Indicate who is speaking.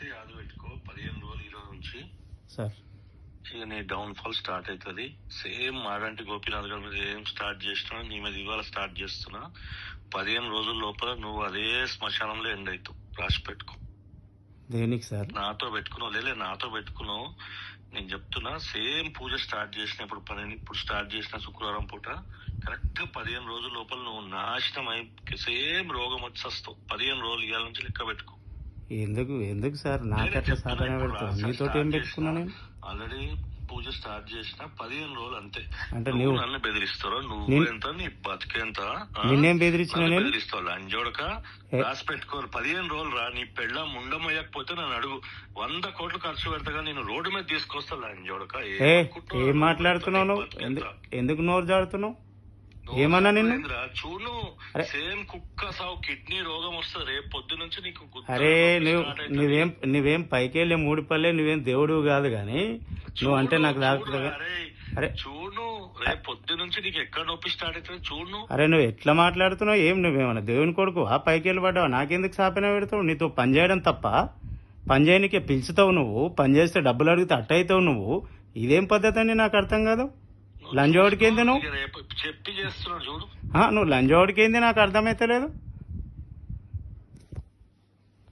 Speaker 1: Correct యాద పెట్టుకో పదిహేను రోజులు ఈ రోజు నుంచి
Speaker 2: సార్.
Speaker 1: ఇక నీ డౌన్ ఫాల్ స్టార్ట్ అవుతుంది సేమ్ మాడంటి గోపీనాథ్ గారి ఏం స్టార్ట్ చేసినా నీ మీద ఇవాళ స్టార్ట్ చేస్తున్నా. పదిహేను రోజుల లోపల నువ్వు అదే శ్మశానంలో ఎండ్ అవుతావు రాసి పెట్టుకో.
Speaker 2: దేనికి సార్?
Speaker 1: నాతో పెట్టుకున్నావు. లేలే నాతో పెట్టుకున్నావు. నేను చెప్తున్నా సేమ్ పూజ స్టార్ట్ చేసిన ఇప్పుడు పని ఇప్పుడు స్టార్ట్ చేసిన శుక్రవారం పూట కరెక్ట్గా పదిహేను రోజుల లోపల నువ్వు నాశనం అయి సేమ్ రోగం వచ్చి వస్తావు పదిహేను రోజులు ఇవాళ నుంచి లెక్క పెట్టుకో.
Speaker 2: ఎందుకు ఎందుకు సార్? నాకట్లా సాధన పెడతావు నీతోటి ఏం పెట్టుకున్నా నేను?
Speaker 1: ఆల్రెడీ పూజ స్టార్ట్ చేసిన పదిహేను రోజులు అంతే.
Speaker 2: అంటే
Speaker 1: నువ్వు నన్ను బెదిరిస్తావు? నువ్వు ఎంత? నీ బతికేంత?
Speaker 2: నిన్నేం బెదిరించిన
Speaker 1: బెదిరిస్తావు? లంజోడక? రాసి పెట్టుకోరు. పదిహేను రోజులు రా నీ పెళ్ళ ముండమయ్యకపోతే నన్ను అడుగు. వంద కోట్లు ఖర్చు పెడతాగా నేను రోడ్డు మీద తీసుకొస్తా లంజోడక.
Speaker 2: ఏ మాట్లాడుతున్నావు ఎందుకు నోరు జాడుతున్నావు ఏమన్నా నిన్ను?
Speaker 1: చూడు. సేమ్ కుక్క సావు కిడ్నీ రోగం వస్తుంది. రేపు పొద్దు నుంచి నీకు
Speaker 2: అరే నువ్వు. నువ్వేం నువ్వేం పైకెళ్ళే మూడు పల్లె నువ్వేం దేవుడు కాదు కానీ నువ్వు అంటే నాకు తాకుతుంది
Speaker 1: అరే చూడు రేపు పొద్దు నుంచి నీకు ఎక్కడ నొప్పి స్టార్ట్ అవుతుంది చూడు.
Speaker 2: అరే నువ్వు ఎట్లా మాట్లాడుతున్నావు? ఏం నువ్వేమన్నా దేవుని కొడుకు ఆ పైకి వెళ్ళి పడ్డావు? నాకెందుకు సాపిన పెడతావు? నీతో పని చేయడం తప్ప. పని చేయనికే పిలుచుతావు నువ్వు. పని చేస్తే డబ్బులు అడిగితే అట్ట అవుతావు నువ్వు. ఇదేం పద్ధతి అని నాకు అర్థం కాదు? లంజోడికి ఏంది నువ్వు?
Speaker 1: చెప్పి చేస్తున్నాడు చూడు.
Speaker 2: ఆ, నువ్వు లంజోడికి ఏంది నాకు అర్థమైతలేదు?